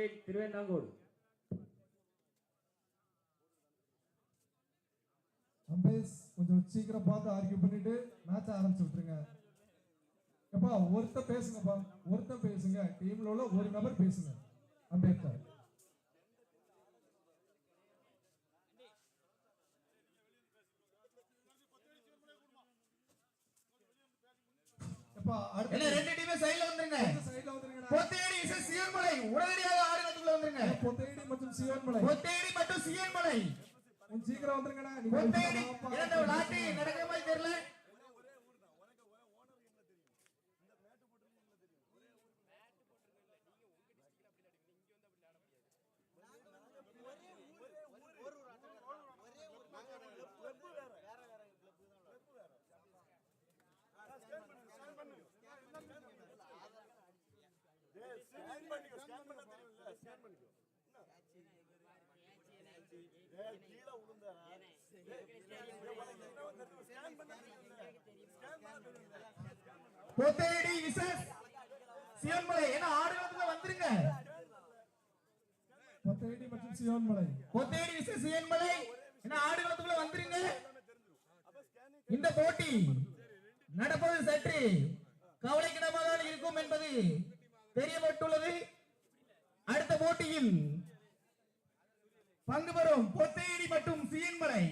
Sweet திருவேந்தாங்கூர் அம்பேஸ் கொஞ்சம் சீக்கிரம் பார்த்து ஆர்கியூ பண்ணிட்டு மேட்ச் ஆரம்பிச்சு விட்டுருங்க. எப்பா ஒருத்தர் பேசுங்கப்பா. ஒருத்தர் பேசுங்க. டீம்ல உள்ள ஒரு நபர் பேசுங்க. அம்பேத்கர். எப்பா அடுத்த ரெண்டு டீமே சைடுல வந்துருங்க. பொத்தேடி இசை சியன்மலை உடனடியாக பொத்தையடி மற்றும் சிவன்மலை பொத்தேடி மற்றும் சியன்மலை கொஞ்சம் சீக்கிரம் வந்துருங்கடா. நீங்க பொத்தேடி. இரண்டு விளையாட்டு நடக்கிற மாதிரி தெரியல. பொத்தேடி இசை சியன்மலை என்ன ஆடுகளத்துக்குள்ள வந்துருங்க. பொத்தையடி மற்றும் சிவன்மலை. சியன்மலை என்ன ஆடுகளத்துக்குள்ள வந்துருங்க. இந்த போட்டி நடப்பது சற்று கவலைக்கிடமாக இருக்கும் என்பது தெரியப்பட்டுள்ளது. அடுத்த போட்டியில் பங்கு பெறும் பொத்தையடி மற்றும் சியன்மலை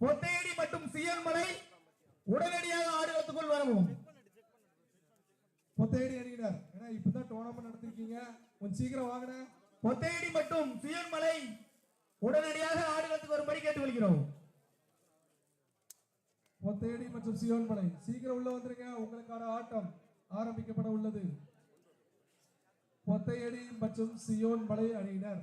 பொத்தையடி மற்றும் சியன்மலை உடனடியாக ஆடுகளத்துக்குள் வரவும். பொத்தையடி அணியினர் ஏன்னா இப்பதான் டோர்னமெண்ட் நடத்திருக்கீங்க. கொஞ்சம் சீக்கிரம் வாங்கின பொத்தையடி மற்றும் சியன்மலை உடனடியாக ஆடுகளத்துக்கு வரும்படி கேட்டுக்கொள்கிறோம். பொத்தையடி மற்றும் சிவன்மலை சீக்கிரம் உள்ள வந்துருங்க. உங்களுக்கான ஆட்டம் ஆரம்பிக்கப்பட உள்ளது. பொத்தையடி மற்றும் சியோன் மலை அணியினர்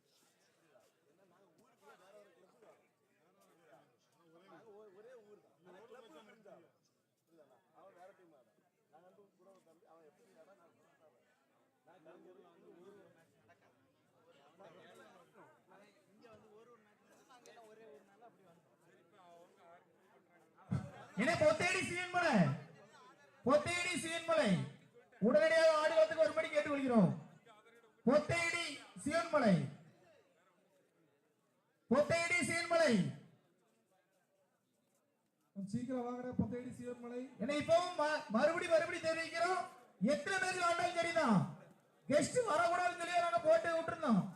என்ன பொத்தேடி சியன்மலை பொத்தேடி சியன்மலை உடனடியாக ஆடுகளத்துக்கு வரும்படி கேட்டுக்கொள்கிறோம். பொத்தேடி சியன்மலை பொத்தேடி சியன்மலை கொஞ்சம் சீக்கிரம் வாங்குற பத்தேடி சிவன்மலை என்ன இப்பவும் ம- மறுபடி மறுபடி தெரிவிக்கிறோம். எத்தனை பேருக்கு ஆண்டாலும் சரிதான் கெஸ்ட் வரக்கூடாதுன்னு சொல்லி நாங்க போட்டு விட்டுருந்தோம்.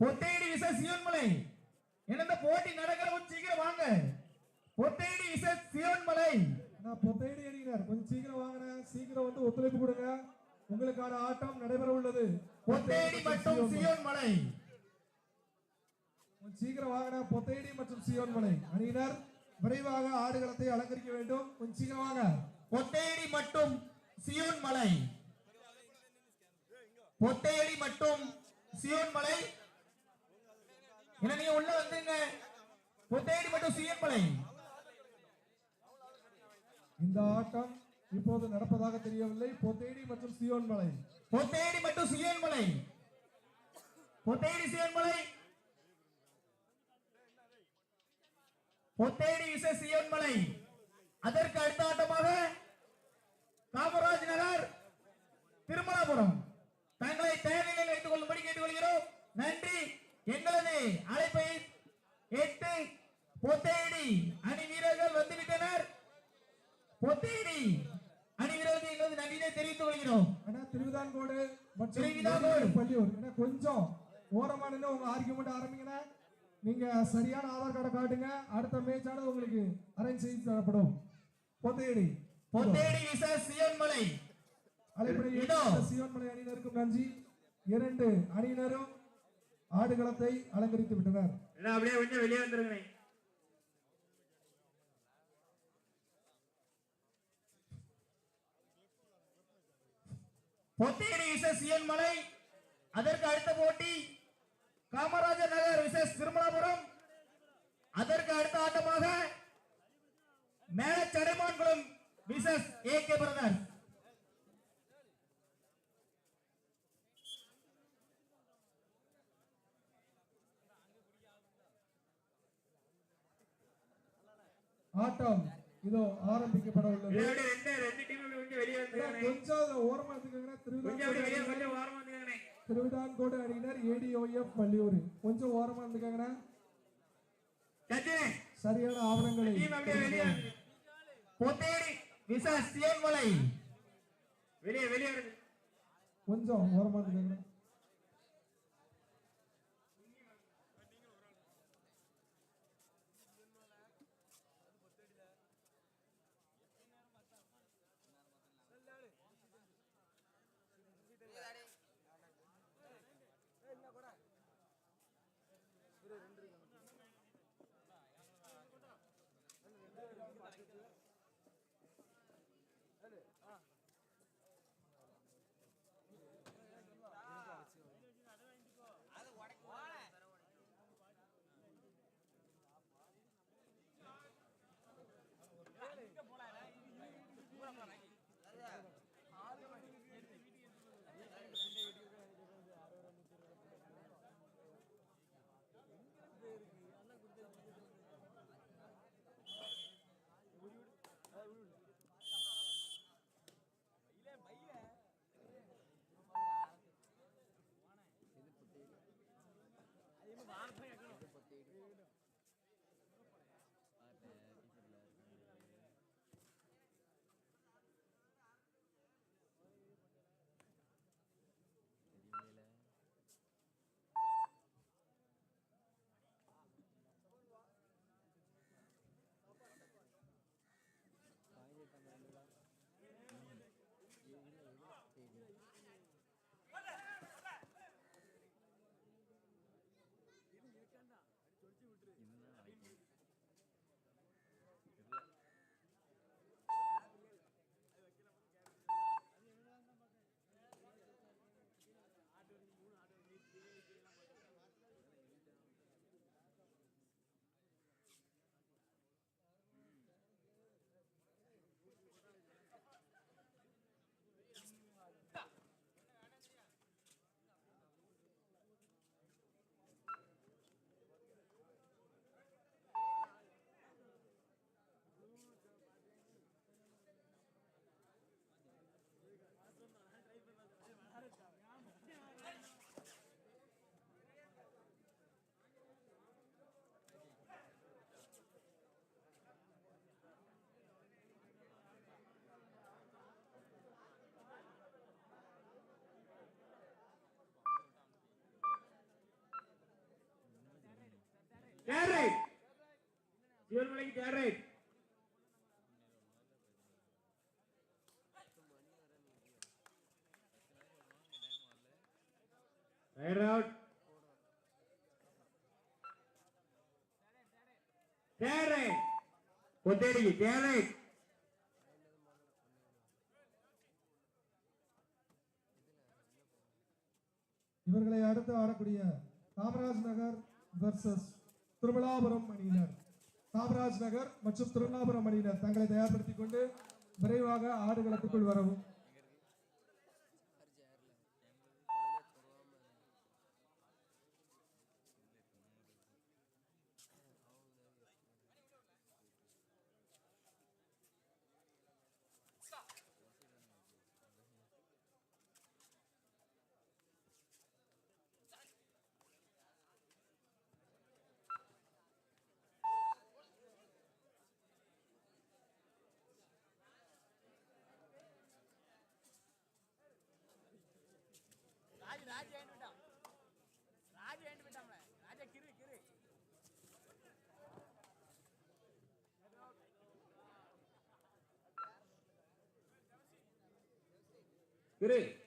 பொத்தேடி விச சிவன்மலை என்ன இந்த போட்டி நடக்கிற கொஞ்சம் சீக்கிரம் வாங்க. பொத்தேடி விச சிவன்மலை நான் பொத்தையடி அணியினர் கொஞ்சம் சீக்கிரம் வாங்கின சீக்கிரம் வந்து ஒத்துழைப்பு கொடுங்க. உங்களுக்கான ஆட்டம் நடைபெற உள்ளது. பொத்தேடி மற்றும் சிவன்மலை கொஞ்சம் சீக்கிரம் வாங்கின பொத்தையடி மற்றும் சிவன்மலை அணியினர் விரைவாக ஆடுகளத்தை அலங்கரிக்க வேண்டும். கொஞ்சம் சீக்கிரம் வாங்க. பொத்தேடி மற்றும் சியோன்மலை. பொத்தையடி மற்றும் சியோன்மலை. என்ன நீங்க உள்ள வந்துங்க பொத்தையடி மற்றும் சியோன்மலை இந்த ஆட்டம் இப்போது நடப்பதாக தெரியவில்லை. பொத்தையடி மற்றும் சியோன்மலை பொத்தையடி மற்றும் சியோன்மலை பொத்தையடி சியோன்மலை பொத்தையடி விச சியோன்மலை அதற்கு அடுத்த ஆட்டமாக காமராஜ் நகர் திருமலாபுரம். தங்களை தயாரிகளில் வைத்துக் கொள்ளும்படி கேட்டுக்கொள்கிறோம். நன்றி. எங்களது அழைப்பை எட்டு பொத்தையடி அணி வீரர்கள் வந்துவிட்டனர். பொத்தையடி அணி வீரர்களுக்கு எங்களது நன்றியை தெரிவித்துக் கொள்கிறோம். ஆனா திருவிதான்கோடு மற்றும் திருவிதாங்கோடு. பள்ளியூர். கொஞ்சம் ஓரமா நின்று உங்க ஆர்கியூமெண்ட் ஆரம்பிங்கண்ணா. நீங்க சரியான ஆதார் கார்டை காட்டுங்க. அடுத்த மேட்ச் ஆனது உங்களுக்கு அரேஞ்ச் செய்து தரப்படும். பொத்தேடி. விசஸ் சியன்மலை அழைப்படை இதோ. சிவன்மலை அணியினருக்கும் நன்றி. இரண்டு அணியினரும் ஆடுகளத்தை அலங்கரித்து விட்டனர். எல்லாம் அப்படியே கொஞ்சம் வெளியே வந்துருங்கண்ணே. பொத்தேடி விசஸ் மலை அதற்கு அடுத்த போட்டி காமராஜர் நகர் விசஸ் திருமலாபுரம் அதற்கு அடுத்த ஆட்டமாக Mela Sadaimankulam versus A K brothers ஆட்டம் இதோ ஆரம்பிக்கப்பட உள்ளது கொஞ்சம் ஓரமா வந்துருங்கண்ணே திருவிதாங்கோடு அணியினர் ஏடிஓஎஃப் வள்ளியூர் கொஞ்சம் ஓரமா இருந்துக்கங்கண்ணா சரியான ஆவணங்களை கொஞ்சம் ஓரமா இருந்துக்கங்கண்ணா third right சிவன்மலைக்கு third right right out third right கொத்தேடிக்கு third right இவர்களை அடுத்து ஆடக்கூடிய காமராஜ் நகர் வர்சஸ் திருமலாபுரம் அணியினர். காமராஜ் நகர் மற்றும் திருவண்ணாபுரம் அணியினர். தங்களை தயார்படுத்திக் கொண்டு விரைவாக ஆடுகளத்துக்குள் வரவும். Good evening.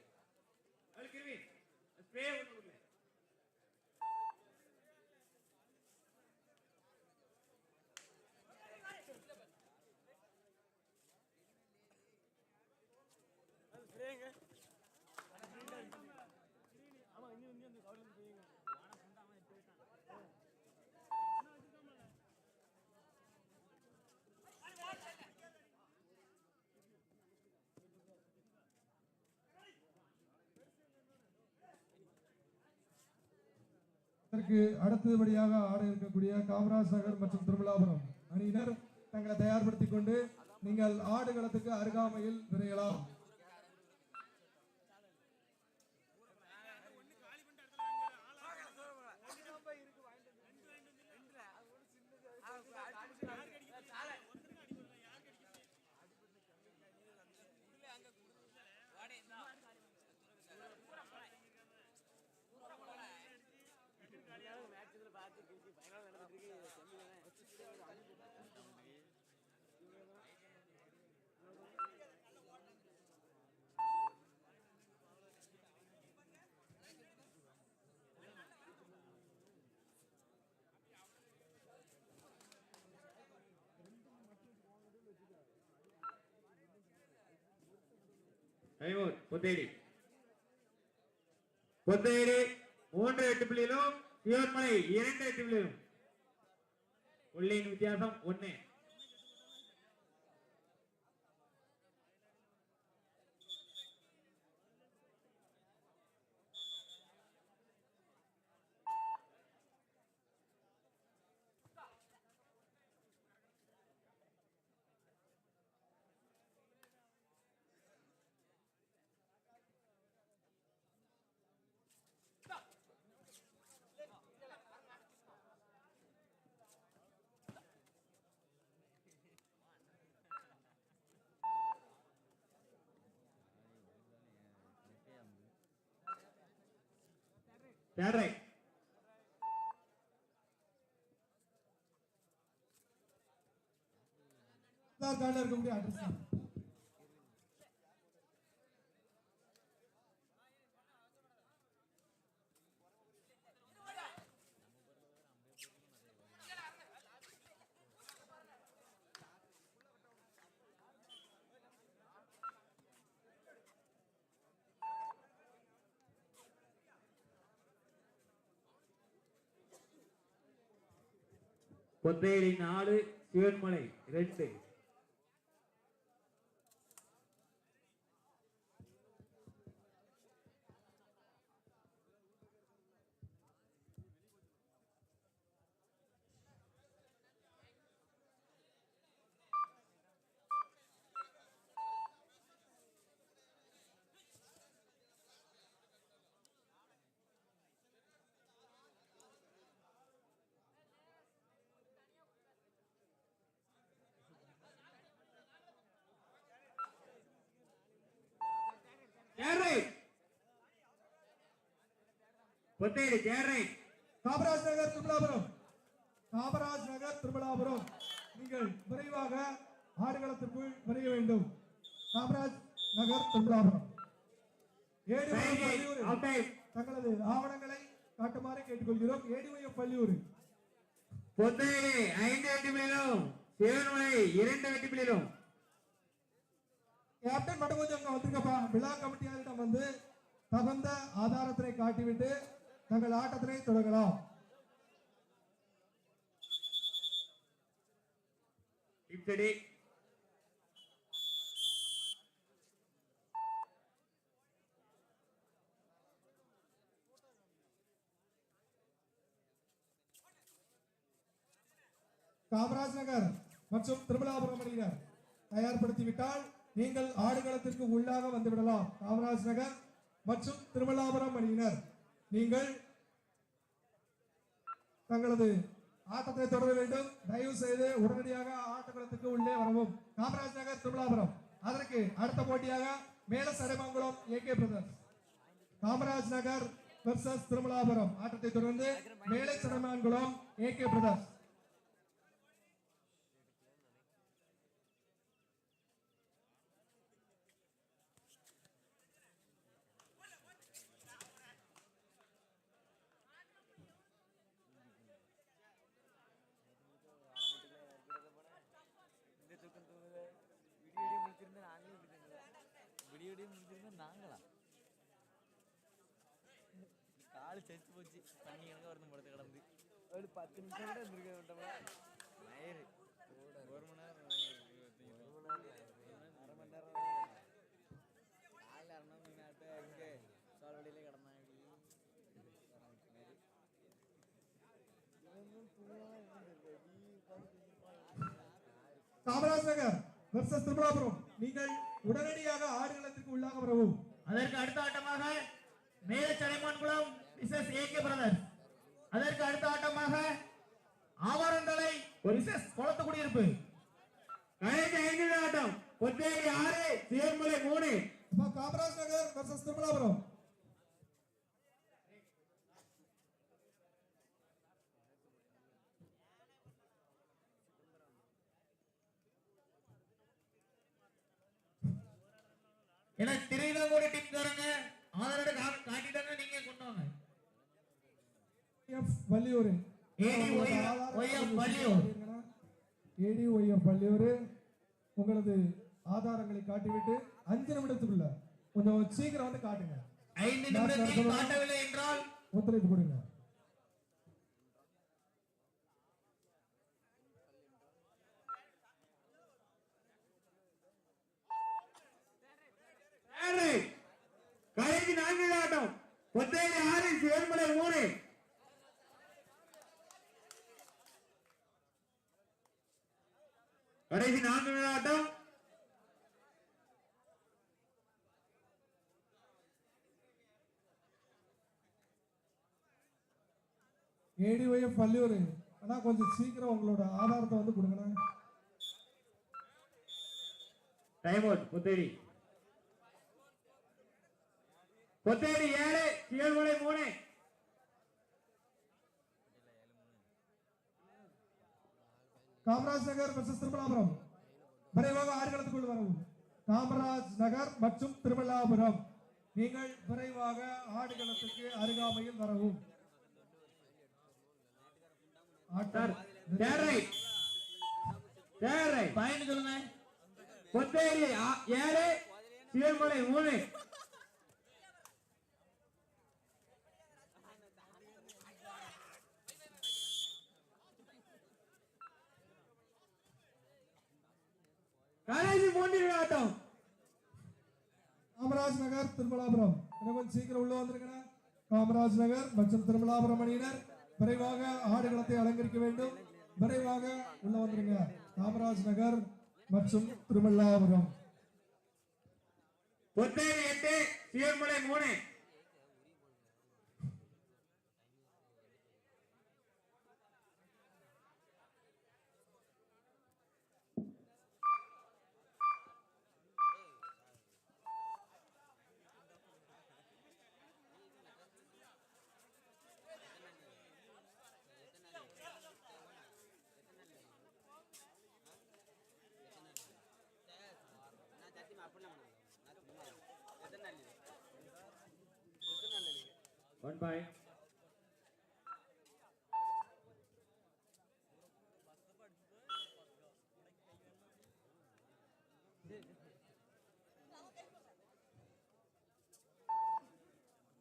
இதற்கு அடுத்தபடியாக ஆட இருக்கக்கூடிய காமராஜ் நகர் மற்றும் திருமலாபுரம் அணியினர் தங்களை தயார்படுத்திக் கொண்டு நீங்கள் ஆடுகளத்துக்கு அருகாமையில் விரையலாம். டைமோர் பொத்தேரி. பொத்தேரி மூன்று எட்டு புள்ளியிலும் சிவன்மலை இரண்டு எட்டு புள்ளியிலும். ഉള്ളിൽ വ്യത്യാസം ഒന്ന്. யாரை ரைட் ஆதார் அட்ரஸ் தான் நாலு சிவன்மலை ரெண்டு third right third right Kamaraj Nagar Thirumalapuram. Kamaraj Nagar Thirumalapuram. நீங்கள் விரைவாக ஆடுகளத்திற்குள் விரைய வேண்டும். காமராஜ் நகர் திருமலாபுரம். தங்களது ஆவணங்களை காட்டுமாறு கேட்டுக்கொள்கிறோம். ஏடிஒய்எஃப் பள்ளியூர் பொத்தேடி ஐந்து எட்டு புள்ளியிலும் சிவன்மலை இரண்டு எட்டு புள்ளியிலும் கேப்டன் மட்டும் கொஞ்சம் அங்க வந்திருக்கப்பா. விழா கமிட்டியாரிடம் வந்து தகுந்த ஆதாரத்தினை காட்டிவிட்டு தங்கள் ஆட்டத்தினை தொடங்கலாம். இப்படி காமராஜ் நகர் மற்றும் திருமலாபுரம் அணியினர் தயார்படுத்திவிட்டால் நீங்கள் ஆடுகளத்திற்கு உள்ளாக வந்துவிடலாம் காமராஜ் நகர் மற்றும் திருமலாபுரம் அணியினர். நீங்கள் தங்களது ஆட்டத்தை தொடர வேண்டும். தயவு செய்து உடனடியாக ஆட்டக்களத்துக்கு உள்ளே வரவும். காமராஜ் நகர் திருமலாபுரம். அதற்கு அடுத்த போட்டியாக Mela Sadaimangalam K brothers. Kamaraj Nagar versus Thirumalapuram. ஆட்டத்தை தொடர்ந்து Melai Sadaimangalam K brothers. Video முடிஞ்சிருந்தா நாங்களா கால் செத்து போச்சு. தண்ணி எனக்கு வரணும் படத்தை கிடந்து? ஒரு பத்து நிமிஷம் கூட இருந்திருக்க விட்டோம்னா மயிறு ஒரு மணி நேரம் அரை மணி நேரம். காலைல அரை மணி நேரம் இங்கே சோழவழியிலே கிடந்தான் காமராஜ் நகர் வெர்சஸ் திருமலாபுரம். நீங்கள் உடனடியாக ஆடுகளத்திற்கு உள்ளாக வரவும். அதற்கு அடுத்த ஆட்டமாக Mela Sadaimankulam versus A K brothers அதற்கு அடுத்த ஆட்டமாக ஆவாரந்தலை மிஸ்ஸஸ் குளத்து குடியிருப்பு கடைசி ஐந்து ஆட்டம். பொத்தேரி ஆறு சிவன்மலை மூணு. காமராஜ் நகர் திருமலாபுரம். ஏன்னா திரையிலங்கோடி டீம் காரங்க ஆதாரோட காட்டிட்டாங்க நீங்க கொண்டு வாங்க F Valliyur. ADYF Valliyur. ADYF Valliyur உங்களது ஆதாரங்களை காட்டிவிட்டு அஞ்சு நிமிடத்துக்குள்ள கொஞ்சம் சீக்கிரம் வந்து காட்டுங்க. ஐந்து நிமிடத்தில் காட்டவில்லை என்றால்? ஒத்துழைப்பு கொடுங்க. ஏழு கடைசி நான்கு ஆட்டம். பொத்தேரி ஆறு சிவன்மலை மூணு. கடைசி நான்கு ஆட்டம். ஏடிஒய்எஃப் வள்ளியூர் ஆனா கொஞ்சம் சீக்கிரம் உங்களோட ஆதாரத்தை வந்து கொடுங்கண்ணா. டைம் அவுட் பொத்தேரி பொத்தேரி ஏழு சிவன்மலை மூணு. காமராஜ் நகர் திருமலாபுரம். விரைவாக ஆடுகளத்துக்குள் வரவும். காமராஜ் நகர் மற்றும் திருமலாபுரம். நீங்கள் விரைவாக ஆடுகளத்துக்கு அருகாமையில் வரவும். பயன் சொல்லுங்க. பொத்தேரி ஆ- ஏழு சிவன்மலை மூணு. கடைசி மூன்று ஆட்டம். காமராஜ் நகர் திருமலாபுரம். கொஞ்சம் சீக்கிரம் உள்ள வந்திருக்கணும் காமராஜ் நகர் மற்றும் திருமலாபுரம் அணியினர் விரைவாக ஆடுகளத்தை அலங்கரிக்க வேண்டும். விரைவாக உள்ள வந்துருங்க. காமராஜ் நகர் மற்றும் திருமல்லாபுரம் பொத்தேரி எட்டு சிவன்மலை மூணு. ஒன் பாய்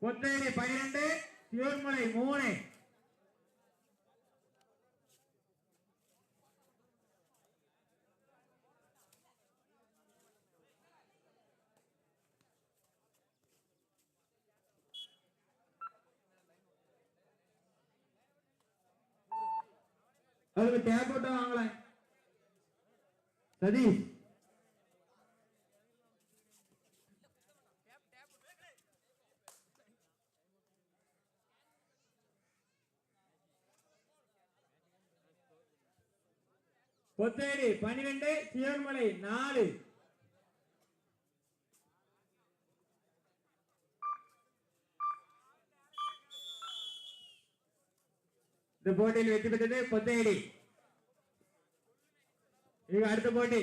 பொத்தேரி சிவன்மலை மூணு. அதுக்கு டேப் போட்டு வாங்கலாம். சதீஷ். பொத்தேரி பனிரெண்டு சிவன்மலை நாலு. இந்த போட்டியில் வெற்றி பெற்றது பொத்தேரி. அடுத்த போட்டி.